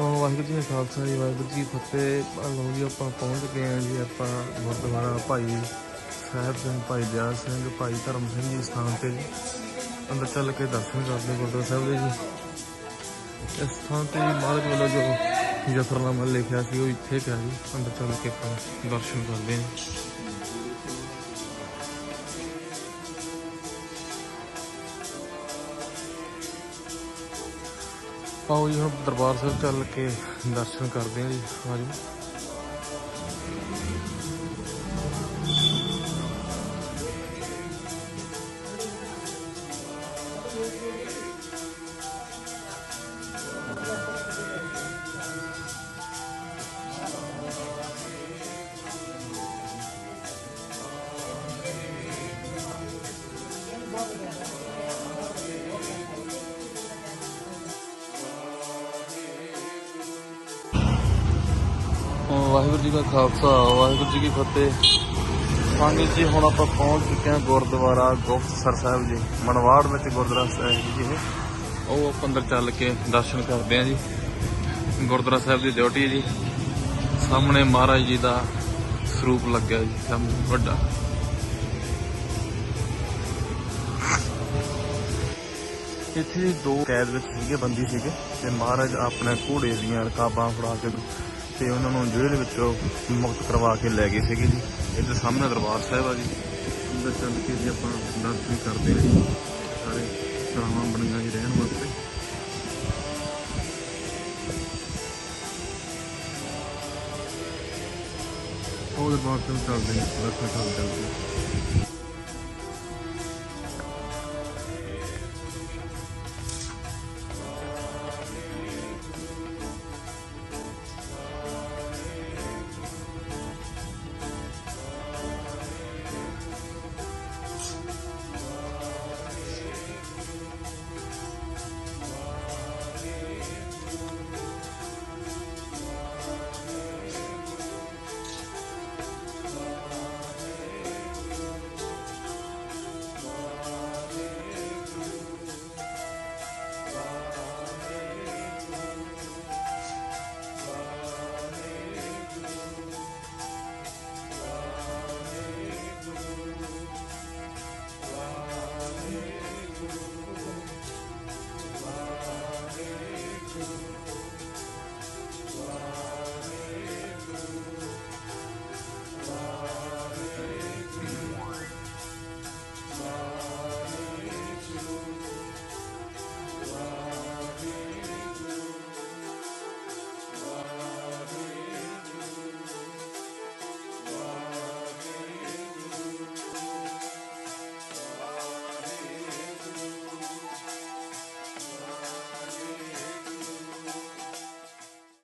ਵਾਹਿਗੁਰੂ ਜੀ ਕਾ ਖਾਲਸਾ ਜੀ, ਵਾਹਿਗੁਰੂ ਜੀ ਫਤਿਹ। ਆਹ ਜੀ, ਆਪਾਂ ਪਹੁੰਚ ਗਏ ਹਾਂ ਜੀ, ਆਪਾਂ ਗੁਰਦੁਆਰਾ ਭਾਈ ਸਾਹਿਬ ਸਿੰਘ, ਭਾਈ ਦਿਆਲ ਸਿੰਘ, ਭਾਈ ਧਰਮ ਸਿੰਘ ਜੀ ਸਥਾਨ ਤੇ ਅੰਦਰ ਚੱਲ ਕੇ ਦਰਸ਼ਨ ਕਰਦੇ ਗੁਰਦੁਆਰਾ ਸਾਹਿਬ ਦੇ ਜੀ। ਇਸ ਥਾਂ ਤੇ ਮਹਾਰਾਜ ਵੱਲੋਂ ਜੋ ਜਫਰਨਾਮਾ ਲਿਖਿਆ ਸੀ, ਉਹ ਇੱਥੇ ਪਿਆ ਜੀ। ਅੰਦਰ ਚੱਲ ਕੇ ਆਪਾਂ ਦਰਸ਼ਨ ਕਰਦੇ ਹਾਂ। ਆਓ ਜੀ ਹੁਣ ਦਰਬਾਰ ਸਾਹਿਬ ਚੱਲ ਕੇ ਦਰਸ਼ਨ ਕਰਦੇ ਹਾਂ ਜੀ ਆਜੋ ਵਾਹਿਗੁਰੂ ਜੀ ਕਾ ਖਾਲਸਾ, ਵਾਹਿਗੁਰੂ ਜੀ ਕੀ ਫਤਿਹ। ਸੰਗਤ ਜੀ, ਹੁਣ ਆਪਾਂ ਪਹੁੰਚ ਚੁੱਕੇ ਹਾਂ ਗੁਰਦੁਆਰਾ ਗੁਪਤਸਰ ਸਾਹਿਬ ਜੀ, ਮਨਵਾੜ ਵਿੱਚ ਗੁਰਦੁਆਰਾ ਸਾਹਿਬ ਜੀ। ਇਹ ਉਹ ਆਪਾਂ ਅੰਦਰ ਚੱਲ ਕੇ ਦਰਸ਼ਨ ਕਰਦੇ ਹਾਂ ਜੀ। ਗੁਰਦੁਆਰਾ ਸਾਹਿਬ ਦੀ ਡਿਊਟੀ ਹੈ ਜੀ। ਸਾਹਮਣੇ ਮਹਾਰਾਜ ਜੀ ਦਾ ਸਰੂਪ ਲੱਗਿਆ ਜੀ, ਸਾਹਮਣੇ ਵੱਡਾ। ਇੱਥੇ ਦੋ ਕੈਦ ਵਿੱਚ ਸੀਗੇ, ਬੰਦੀ ਸੀਗੇ, ਤੇ ਮਹਾਰਾਜ ਆਪਣੇ ਘੋੜੇ ਦੀਆਂ ਰਕਾਬਾਂ ਫੜਾ ਕੇ ਤੇ ਉਹਨਾਂ ਨੂੰ ਜੇਲ੍ਹ ਵਿੱਚੋਂ ਮੁਕਤ ਕਰਵਾ ਕੇ ਲੈ ਗਏ ਸੀਗੇ ਜੀ। ਇਹਦੇ ਸਾਹਮਣੇ ਦਰਬਾਰ ਸਾਹਿਬ ਆ ਜੀ। ਅੰਦਰ ਚੱਲ ਕੇ ਜੀ ਆਪਾਂ ਦਰਸ਼ਨ ਕਰਦੇ ਹਾਂ ਜੀ। ਸਾਰੇ ਸਰਾਵਾਂ ਬਣੀਆਂ ਜੀ ਰਹਿਣ ਵਾਸਤੇ। ਉਹ ਦਰਬਾਰ ਸਾਹਿਬ ਚੱਲਦੇ ਹਾਂ ਦਰਸ਼ਨ ਕਰਦੇ ਹਾਂ